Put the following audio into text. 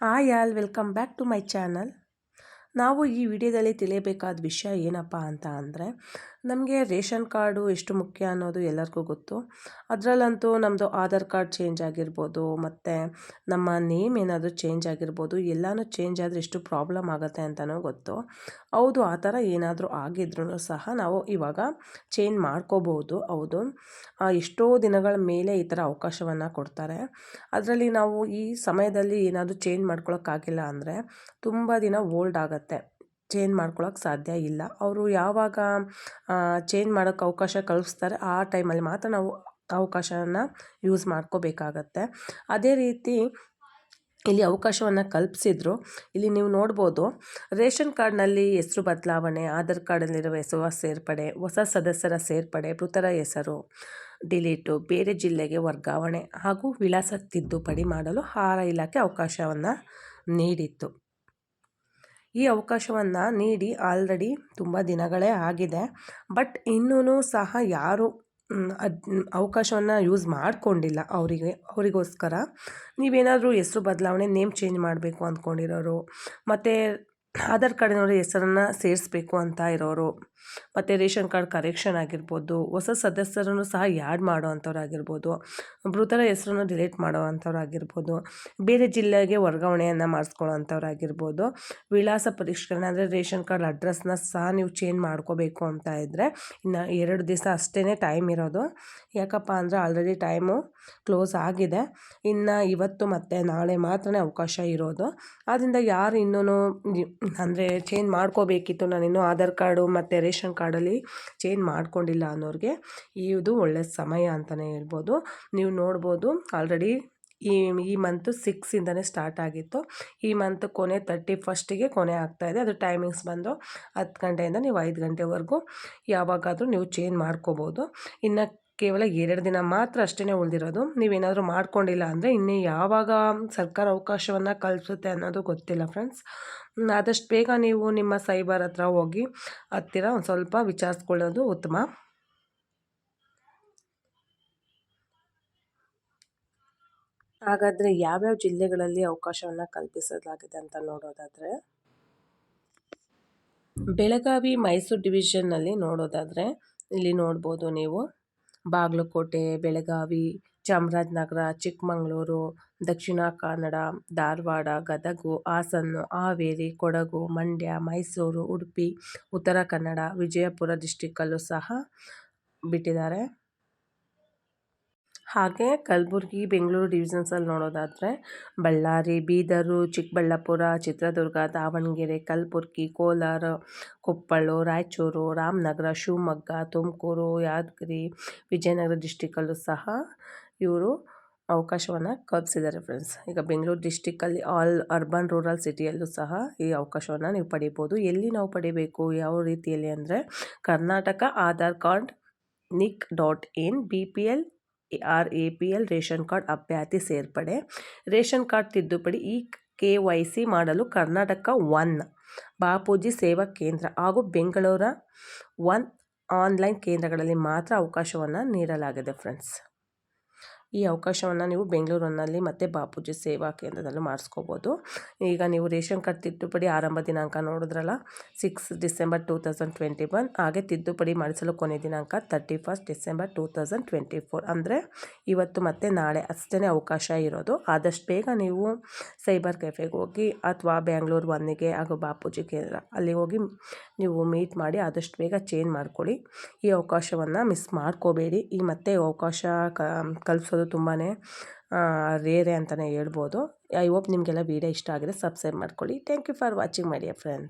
Hi all welcome back to my channel ನಾವು ಈ ವಿಡಿಯೋದಲ್ಲಿ ತಿಳಿಯಬೇಕಾದ ವಿಷಯ ಏನಪ್ಪ ಅಂತ ಅಂದರೆ, ನಮಗೆ ರೇಷನ್ ಕಾರ್ಡು ಎಷ್ಟು ಮುಖ್ಯ ಅನ್ನೋದು ಎಲ್ಲರಿಗೂ ಗೊತ್ತು. ಅದರಲ್ಲಂತೂ ನಮ್ಮದು ಆಧಾರ್ ಕಾರ್ಡ್ ಚೇಂಜ್ ಆಗಿರ್ಬೋದು, ಮತ್ತು ನಮ್ಮ ನೇಮ್ ಏನಾದರೂ ಚೇಂಜ್ ಆಗಿರ್ಬೋದು, ಎಲ್ಲನೂ ಚೇಂಜ್ ಆದರೆ ಎಷ್ಟು ಪ್ರಾಬ್ಲಮ್ ಆಗುತ್ತೆ ಅಂತಲೂ ಗೊತ್ತು. ಹೌದು, ಆ ಥರ ಏನಾದರೂ ಆಗಿದ್ರೂ ಸಹ ನಾವು ಇವಾಗ ಚೇಂಜ್ ಮಾಡ್ಕೋಬೋದು, ಹೌದು. ಎಷ್ಟೋ ದಿನಗಳ ಮೇಲೆ ಈ ಥರ ಅವಕಾಶವನ್ನು ಕೊಡ್ತಾರೆ. ಅದರಲ್ಲಿ ನಾವು ಈ ಸಮಯದಲ್ಲಿ ಏನಾದರೂ ಚೇಂಜ್ ಮಾಡ್ಕೊಳಕ್ಕಾಗಿಲ್ಲ ಅಂದರೆ ತುಂಬ ದಿನ ಓಲ್ಡ್ ಆಗುತ್ತೆ. ಚೇಂಜ್ ಮಾಡ್ಕೊಳ್ಳೋಕೆ ಸಾಧ್ಯ ಇಲ್ಲ. ಅವರು ಯಾವಾಗ ಚೇಂಜ್ ಮಾಡೋಕ್ಕೆ ಅವಕಾಶ ಕಲ್ಪಿಸ್ತಾರೆ ಆ ಟೈಮಲ್ಲಿ ಮಾತ್ರ ನಾವು ಅವಕಾಶನ ಯೂಸ್ ಮಾಡ್ಕೋಬೇಕಾಗತ್ತೆ. ಅದೇ ರೀತಿ ಇಲ್ಲಿ ಅವಕಾಶವನ್ನು ಕಲ್ಪಿಸಿದ್ರು. ಇಲ್ಲಿ ನೀವು ನೋಡ್ಬೋದು, ರೇಷನ್ ಕಾರ್ಡ್ನಲ್ಲಿ ಹೆಸರು ಬದಲಾವಣೆ, ಆಧಾರ್ ಕಾರ್ಡಲ್ಲಿರುವ ಹೆಸರು ಸೇರ್ಪಡೆ, ಹೊಸ ಸದಸ್ಯರ ಸೇರ್ಪಡೆ, ಮೃತರ ಹೆಸರು ಡಿಲೀಟು, ಬೇರೆ ಜಿಲ್ಲೆಗೆ ವರ್ಗಾವಣೆ ಹಾಗೂ ವಿಳಾಸ ತಿದ್ದುಪಡಿ ಮಾಡಲು ಆಹಾರ ಇಲಾಖೆ ಅವಕಾಶವನ್ನು ನೀಡಿತ್ತು. ಈ ಅವಕಾಶವನ್ನು ನೀಡಿ ಆಲ್ರೆಡಿ ತುಂಬ ದಿನಗಳೇ ಆಗಿದೆ. ಬಟ್ ಇನ್ನೂ ಸಹ ಯಾರು ಅದು, ಅವಕಾಶವನ್ನು ಯೂಸ್ ಮಾಡಿಕೊಂಡಿಲ್ಲ ಅವರಿಗೆ, ಅವರಿಗೋಸ್ಕರ. ನೀವೇನಾದರೂ ಹೆಸ್ರು ಬದಲಾವಣೆ, ನೇಮ್ ಚೇಂಜ್ ಮಾಡಬೇಕು ಅಂದ್ಕೊಂಡಿರೋರು, ಮತ್ತು ಆಧಾರ್ ಕಾರ್ಡಿನವರ ಹೆಸರನ್ನು ಸೇರಿಸ್ಬೇಕು ಅಂತ ಇರೋರು, ಮತ್ತು ರೇಷನ್ ಕಾರ್ಡ್ ಕರೆಕ್ಷನ್ ಆಗಿರ್ಬೋದು, ಹೊಸ ಸದಸ್ಯರನ್ನು ಸಹ ಯಾಡ್ ಮಾಡೋ ಅಂಥವ್ರಾಗಿರ್ಬೋದು, ಮೃತರ ಹೆಸರನ್ನು ಡಿಲೀಟ್ ಮಾಡೋ ಅಂಥವ್ರಾಗಿರ್ಬೋದು, ಬೇರೆ ಜಿಲ್ಲೆಗೆ ವರ್ಗಾವಣೆಯನ್ನು ಮಾಡಿಸ್ಕೊಳ್ಳೋ ಅಂಥವ್ರಾಗಿರ್ಬೋದು, ವಿಳಾಸ ಪರಿಷ್ಕರಣೆ ಅಂದರೆ ರೇಷನ್ ಕಾರ್ಡ್ ಅಡ್ರೆಸ್ನ ಸಹ ನೀವು ಚೇಂಜ್ ಮಾಡ್ಕೋಬೇಕು ಅಂತ ಇದ್ದರೆ ಇನ್ನು ಎರಡು ದಿವಸ ಅಷ್ಟೇ ಟೈಮ್ ಇರೋದು. ಯಾಕಪ್ಪ ಅಂದರೆ ಆಲ್ರೆಡಿ ಟೈಮು ಕ್ಲೋಸ್ ಆಗಿದೆ. ಇನ್ನು ಇವತ್ತು ಮತ್ತು ನಾಳೆ ಮಾತ್ರ ಅವಕಾಶ ಇರೋದು. ಆದ್ದರಿಂದ ಯಾರು ಇನ್ನೂ ಅಂದರೆ ಚೇಂಜ್ ಮಾಡ್ಕೋಬೇಕಿತ್ತು ನಾನು ಇನ್ನೂ ಆಧಾರ್ ಕಾರ್ಡು ಮತ್ತು ರೇಷನ್ ಕಾರ್ಡಲ್ಲಿ ಚೇಂಜ್ ಮಾಡ್ಕೊಂಡಿಲ್ಲ ಅನ್ನೋರಿಗೆ. ಇದು ಒಳ್ಳೆಯ ಸಮಯ ಅಂತಲೇ ಹೇಳ್ಬೋದು. ನೀವು ನೋಡ್ಬೋದು ಆಲ್ರೆಡಿ ಈ ಈ ಮಂತು ಸಿಕ್ಸಿಂದನೇ ಸ್ಟಾರ್ಟ್ ಆಗಿತ್ತು. ಈ ಮಂತ್ ಕೊನೆ ತರ್ಟಿ ಫಸ್ಟಿಗೆ ಕೊನೆ ಆಗ್ತಾಯಿದೆ ಅದು ಟೈಮಿಂಗ್ಸ್ ಬಂದು ಹತ್ತು ಗಂಟೆಯಿಂದ ನೀವು ಐದು ಗಂಟೆವರೆಗೂ ಯಾವಾಗಾದರೂ ನೀವು ಚೇಂಜ್ ಮಾಡ್ಕೋಬೋದು. ಇನ್ನು ಕೇವಲ ಎರಡು ದಿನ ಮಾತ್ರ ಅಷ್ಟೇ ಉಳಿದಿರೋದು. ನೀವೇನಾದರೂ ಮಾಡ್ಕೊಂಡಿಲ್ಲ ಅಂದರೆ ಇನ್ನೇ ಯಾವಾಗ ಸರ್ಕಾರ ಅವಕಾಶವನ್ನು ಕಲ್ಪಿಸುತ್ತೆ ಅನ್ನೋದು ಗೊತ್ತಿಲ್ಲ ಫ್ರೆಂಡ್ಸ್ ಆದಷ್ಟು ಬೇಗ ನೀವು ನಿಮ್ಮ ಸೈಬರ್ ಹತ್ರ ಹೋಗಿ ಹತ್ತಿರ ಒಂದು ಸ್ವಲ್ಪ ವಿಚಾರಿಸ್ಕೊಳ್ಳೋದು ಉತ್ತಮ. ಹಾಗಾದರೆ ಯಾವ್ಯಾವ ಜಿಲ್ಲೆಗಳಲ್ಲಿ ಅವಕಾಶವನ್ನು ಕಲ್ಪಿಸಲಾಗಿದೆ ಅಂತ ನೋಡೋದಾದರೆ? ಬೆಳಗಾವಿ ಮೈಸೂರು ಡಿವಿಷನ್ನಲ್ಲಿ ನೋಡೋದಾದರೆ ಇಲ್ಲಿ ನೋಡ್ಬೋದು ನೀವು. ಬಾಗಲಕೋಟೆ, ಬೆಳಗಾವಿ, ಚಾಮರಾಜನಗರ, ಚಿಕ್ಕಮಗಳೂರು, ದಕ್ಷಿಣ ಕನ್ನಡ, ಧಾರವಾಡ, ಗದಗ, ಹಾಸನ, ಹಾವೇರಿ, ಕೊಡಗು, ಮಂಡ್ಯ, ಮೈಸೂರು, ಉಡುಪಿ, ಉತ್ತರ ಕನ್ನಡ, ವಿಜಯಪುರ ಡಿಸ್ಟಿಕ್ಕಲ್ಲೂ ಸಹ ಬಿಟ್ಟಿದ್ದಾರೆ. ಹಾಗೆ ಕಲಬುರ್ಗಿ ಬೆಂಗಳೂರು ಡಿವಿಷನ್ಸಲ್ಲಿ ನೋಡೋದಾದರೆ ಬಳ್ಳಾರಿ, ಬೀದರು, ಚಿಕ್ಕಬಳ್ಳಾಪುರ, ಚಿತ್ರದುರ್ಗ, ದಾವಣಗೆರೆ, ಕಲಬುರ್ಗಿ, ಕೋಲಾರ, ಕೊಪ್ಪಳ, ರಾಯಚೂರು, ರಾಮನಗರ, ಶಿವಮೊಗ್ಗ, ತುಮಕೂರು, ಯಾದಗಿರಿ, ವಿಜಯನಗರ ಡಿಸ್ಟಿಕಲ್ಲೂ ಸಹ ಇವರು ಅವಕಾಶವನ್ನು ಕಲ್ಪಿಸಿದ್ದಾರೆ ಫ್ರೆಂಡ್ಸ್ ಈಗ ಬೆಂಗಳೂರು ಡಿಸ್ಟಿಕ್ಕಲ್ಲಿ ಆಲ್ ಅರ್ಬನ್ ರೂರಲ್ ಸಿಟಿಯಲ್ಲೂ ಸಹ ಈ ಅವಕಾಶವನ್ನು ನೀವು ಪಡಿಬೋದು. ಎಲ್ಲಿ ನಾವು ಪಡಿಬೇಕು, ಯಾವ ರೀತಿಯಲ್ಲಿ ಅಂದರೆ Karnataka, Aadhaar card nic dot in B P L or A P L ration card ಅಭ್ಯರ್ಥಿ ಸೇರ್ಪಡೆ. ರೇಷನ್ ಕಾರ್ಡ್ ತಿದ್ದುಪಡಿ ಈ ಕೆ ವೈ ಸಿ ಮಾಡಲು ಕರ್ನಾಟಕ ಒನ್, ಬಾಪೂಜಿ ಸೇವಾ ಕೇಂದ್ರ ಹಾಗೂ ಬೆಂಗಳೂರ ಒನ್ ಆನ್ಲೈನ್ ಕೇಂದ್ರಗಳಲ್ಲಿ ಮಾತ್ರ ಅವಕಾಶವನ್ನು ನೀಡಲಾಗಿದೆ ಫ್ರೆಂಡ್ಸ್. ಈ ಅವಕಾಶವನ್ನು ನೀವು ಬೆಂಗಳೂರಿನಲ್ಲಿ ಮತ್ತು ಬಾಪೂಜಿ ಸೇವಾ ಕೇಂದ್ರದಲ್ಲೂ ಮಾಡಿಸ್ಕೋಬೋದು. ಈಗ ನೀವು ರೇಷನ್ ಕಾರ್ಡ್ ತಿದ್ದುಪಡಿ ಆರಂಭ ದಿನಾಂಕ ನೋಡಿದ್ರಲ್ಲ six December two thousand twenty one ಹಾಗೆ ತಿದ್ದುಪಡಿ ಮಾಡಿಸಲು ಕೊನೆ ದಿನಾಂಕ thirty first December two thousand twenty four ಅಂದರೆ ಇವತ್ತು ಮತ್ತು ನಾಳೆ ಅಷ್ಟೇ ಅವಕಾಶ ಇರೋದು. ಆದಷ್ಟು ಬೇಗ ನೀವು ಸೈಬರ್ ಕೆಫೆಗೆ ಹೋಗಿ ಅಥವಾ ಬ್ಯಾಂಗ್ಳೂರು ಒನ್ನಿಗೆ ಹಾಗೂ ಬಾಪೂಜಿ ಕೇಂದ್ರ ಅಲ್ಲಿ ಹೋಗಿ ನೀವು ಮೀಟ್ ಮಾಡಿ ಆದಷ್ಟು ಬೇಗ ಚೇಂಜ್ ಮಾಡ್ಕೊಳ್ಳಿ. ಈ ಅವಕಾಶವನ್ನು ಮಿಸ್ ಮಾಡ್ಕೋಬೇಡಿ. ಈ ಮತ್ತೆ ಅವಕಾಶ ಕಲ್ಪಿಸೋದು ತುಂಬಾ ರೇರೆ ಅಂತಲೇ ಹೇಳ್ಬೋದು. ಐ ಹೋಪ್ ನಿಮಗೆಲ್ಲ ವೀಡಿಯೋ ಇಷ್ಟ ಆಗಿದೆ. ಸಬ್ಸ್ಕ್ರೈಬ್ ಮಾಡ್ಕೊಳ್ಳಿ. Thank you for watching my dear friend